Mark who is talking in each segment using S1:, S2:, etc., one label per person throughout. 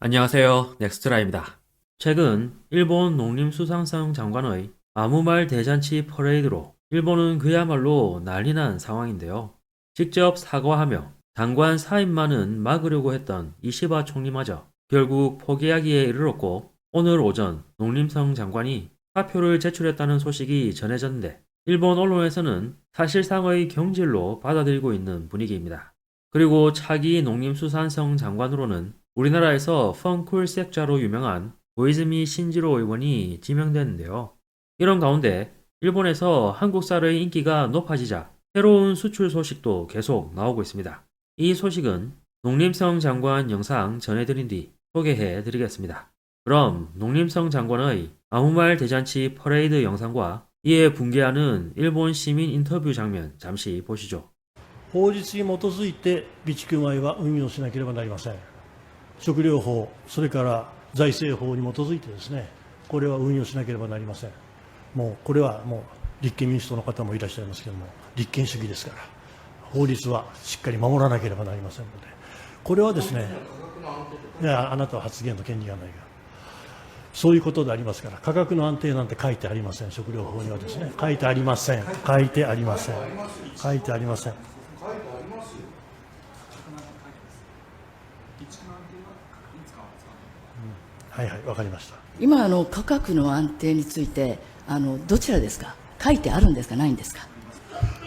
S1: 안녕하세요. 넥스트라입니다. 최근 일본 농림수산성 장관의 아무 말 대잔치 퍼레이드로 일본은 그야말로 난리난 상황인데요. 직접 사과하며 장관 사임만은 막으려고 했던 이시바 총리마저 결국 포기하기에 이르렀고 오늘 오전 농림성 장관이 사표를 제출했다는 소식이 전해졌는데 일본 언론에서는 사실상의 경질로 받아들이고 있는 분위기입니다. 그리고 차기 농림수산성 장관으로는 우리나라에서 펑쿨색자로 유명한 고이즈미 신지로 의원이 지명됐는데요. 이런 가운데 일본에서 한국 쌀의 인기가 높아지자 새로운 수출 소식도 계속 나오고 있습니다. 이 소식은 농림성 장관 영상 전해드린 뒤 소개해 드리겠습니다. 그럼 농림성 장관의 아무 말 대잔치 퍼레이드 영상과 이에 붕괴하는 일본 시민 인터뷰 장면 잠시 보시죠.
S2: 法律に基づいて備蓄米は運用しなければなりません 食料法それから財政法に基づいてですねこれは運用しなければなりません。もうこれはもう立憲民主党の方もいらっしゃいますけども立憲主義ですから法律はしっかり守らなければなりませんのでこれはですねいやあなたは発言の権利がないがそういうことでありますから価格の安定なんて書いてありません。食料法にはですね。書いてありません。書いてありません。書いてありません。はいはいわかりました
S3: 今あの価格の安定についてあのどちらですか書いてあるんですかないんですか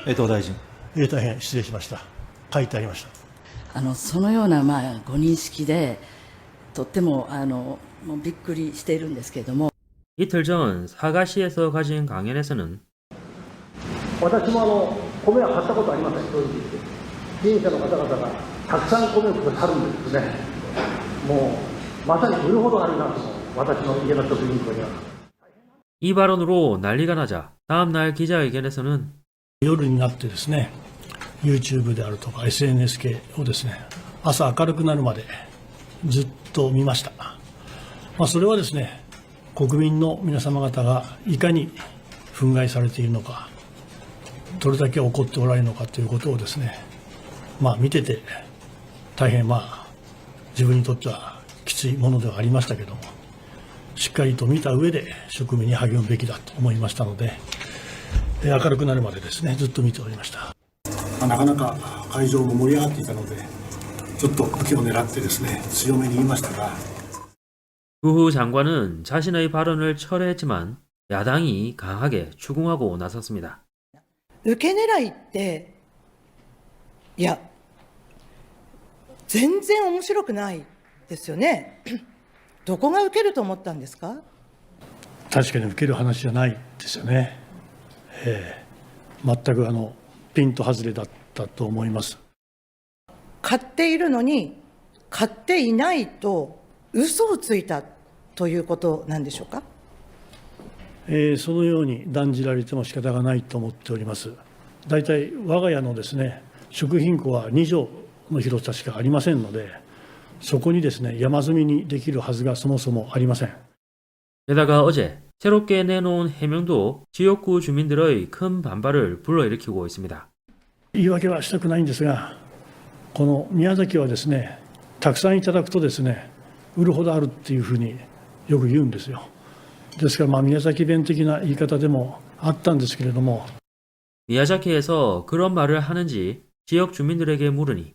S4: 江藤大臣。
S2: えー大変失礼しました書いてありました
S3: あのそのようなまあご認識でとってもあのもうびっくりしているんですけれども
S1: 이틀 전 사가시에서 가진 강연에서는
S5: 私もあの米は買ったことありません、正直言って、 経営者の方々がたくさん米をくださるんですね、もうまさに売るほどあります、私の家の食品庫には。
S1: 이 발언으로 난리가 나자 다음날 기자회견에서는
S2: 夜になってですね YouTube であるとか SNS 系をですね朝明るくなるまでずっと見ました、まあ、それはですね国民の皆様方がいかに憤慨されているのかどれだけ怒っておられるのかということをですね まあ見てて大変まあ自分にとってはきついものではありましたけどもしっかりと見た上で職務に励むべきだと思いましたのでえー明るくなるまでですねずっと見ておりましたなかなか会場も盛り上がっていたのでちょっと受けを狙ってですね強めに言いましたが
S1: 그 후 장관은 자신의 발언을 철회했지만 야당이 강하게 추궁하고 나섰습니다.
S6: 受け狙いっていや 全然面白くないですよね。どこが受けると思ったんですか？
S2: 確かに受ける話じゃないですよね、えー全くあのピンと外れだったと思います。
S6: 買っているのに買っていないと嘘をついたということなんでしょうか？
S2: えーそのように断じられても仕方がないと思っております。大体我が家のですね食品庫は2畳の広さしかありませんので、そこにですね山積みにできるはずがそもそもありません。
S1: 게다가 어제 새롭게 내놓은 해명도 지역구 주민들의 큰 반발을 불러일으키고 있습니다.
S2: 言い訳はしたくないんですが、この宮崎はですねたくさんいただくとですね売るほどあるっていうふうによく言うんですよ。ですからまあ宮崎弁的な言い方でもあったんですけれども。
S1: 미야자키에서 그런 말을 하는지 지역 주민들에게 물으니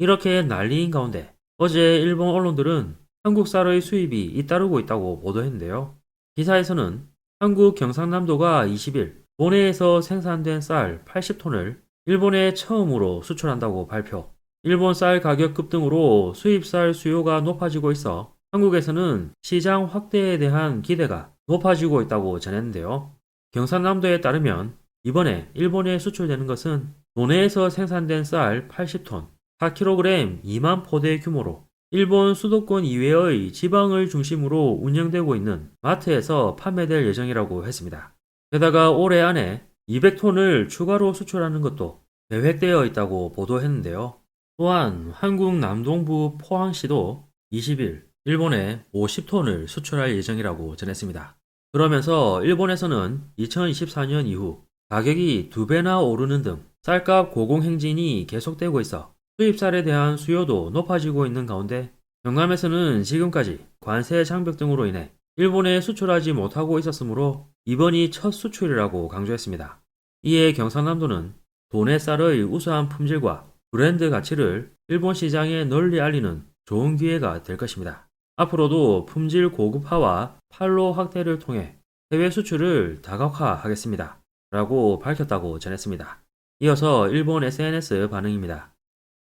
S1: 이렇게 난리인 가운데 어제 일본 언론들은 한국 쌀의 수입이 잇따르고 있다고 보도했는데요. 기사에서는 한국 경상남도가 20일 본해에서 생산된 쌀 80톤을 일본에 처음으로 수출한다고 발표. 일본 쌀 가격 급등으로 수입 쌀 수요가 높아지고 있어 한국에서는 시장 확대에 대한 기대가 높아지고 있다고 전했는데요. 경상남도에 따르면 이번에 일본에 수출되는 것은 도내에서 생산된 쌀 80톤, 4kg 2만 포대 규모로 일본 수도권 이외의 지방을 중심으로 운영되고 있는 마트에서 판매될 예정이라고 했습니다. 게다가 올해 안에 200톤을 추가로 수출하는 것도 계획되어 있다고 보도했는데요. 또한 한국 남동부 포항시도 20일 일본에 50톤을 수출할 예정이라고 전했습니다. 그러면서 일본에서는 2024년 이후 가격이 두 배나 오르는 등 쌀값 고공행진이 계속되고 있어 수입쌀에 대한 수요도 높아지고 있는 가운데 경남에서는 지금까지 관세 장벽 등으로 인해 일본에 수출하지 못하고 있었으므로 이번이 첫 수출이라고 강조했습니다. 이에 경상남도는 돈의 쌀의 우수한 품질과 브랜드 가치를 일본 시장에 널리 알리는 좋은 기회가 될 것입니다. 앞으로도 품질 고급화와 판로 확대를 통해 해외 수출을 다각화하겠습니다. 라고 밝혔다고 전했습니다. 이어서 일본 SNS 반응입니다.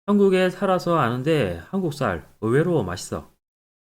S1: 한국에 살아서 아는데 한국 쌀 의외로 맛있어.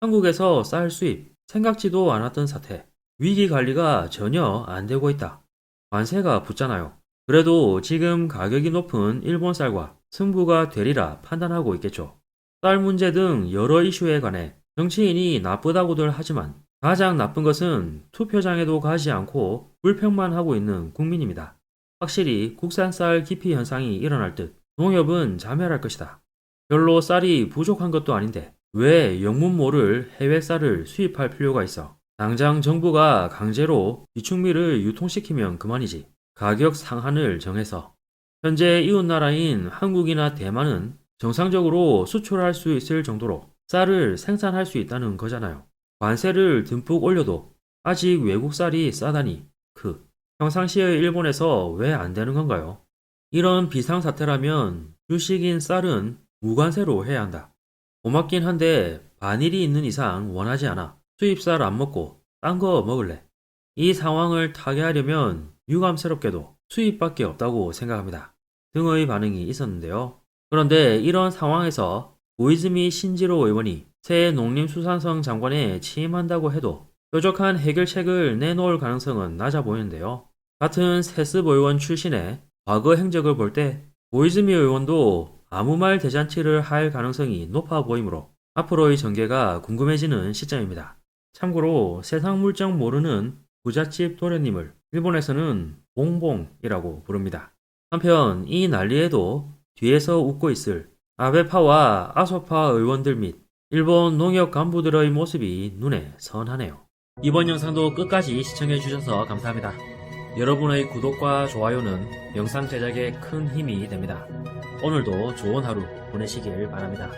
S1: 한국에서 쌀 수입 생각지도 않았던 사태. 위기 관리가 전혀 안 되고 있다. 관세가 붙잖아요. 그래도 지금 가격이 높은 일본 쌀과 승부가 되리라 판단하고 있겠죠. 쌀 문제 등 여러 이슈에 관해 정치인이 나쁘다고들 하지만 가장 나쁜 것은 투표장에도 가지 않고 불평만 하고 있는 국민입니다. 확실히 국산 쌀 기피 현상이 일어날 듯 농협은 자멸할 것이다. 별로 쌀이 부족한 것도 아닌데 왜 영문 모를 해외 쌀을 수입할 필요가 있어? 당장 정부가 강제로 비축미를 유통시키면 그만이지. 가격 상한을 정해서 현재 이웃 나라인 한국이나 대만은 정상적으로 수출할 수 있을 정도로 쌀을 생산할 수 있다는 거잖아요. 관세를 듬뿍 올려도 아직 외국 쌀이 싸다니 그 평상시의 일본에서 왜 안 되는 건가요? 이런 비상사태라면 주식인 쌀은 무관세로 해야 한다. 고맙긴 한데 반일이 있는 이상 원하지 않아. 수입 쌀 안 먹고 딴 거 먹을래. 이 상황을 타개하려면 유감스럽게도 수입밖에 없다고 생각합니다. 등의 반응이 있었는데요. 그런데 이런 상황에서 우이즈미 신지로 의원이 새 농림수산성 장관에 취임한다고 해도 뾰족한 해결책을 내놓을 가능성은 낮아 보이는데요. 같은 세습 의원 출신의 과거 행적을 볼때 오이즈미 의원도 아무 말 대잔치를 할 가능성이 높아 보이므로 앞으로의 전개가 궁금해지는 시점입니다. 참고로 세상 물정 모르는 부잣집 도련님을 일본에서는 봉봉이라고 부릅니다. 한편 이 난리에도 뒤에서 웃고 있을 아베파와 아소파 의원들 및 일본 농협 간부들의 모습이 눈에 선하네요. 이번 영상도 끝까지 시청해주셔서 감사합니다. 여러분의 구독과 좋아요는 영상 제작에 큰 힘이 됩니다. 오늘도 좋은 하루 보내시길 바랍니다.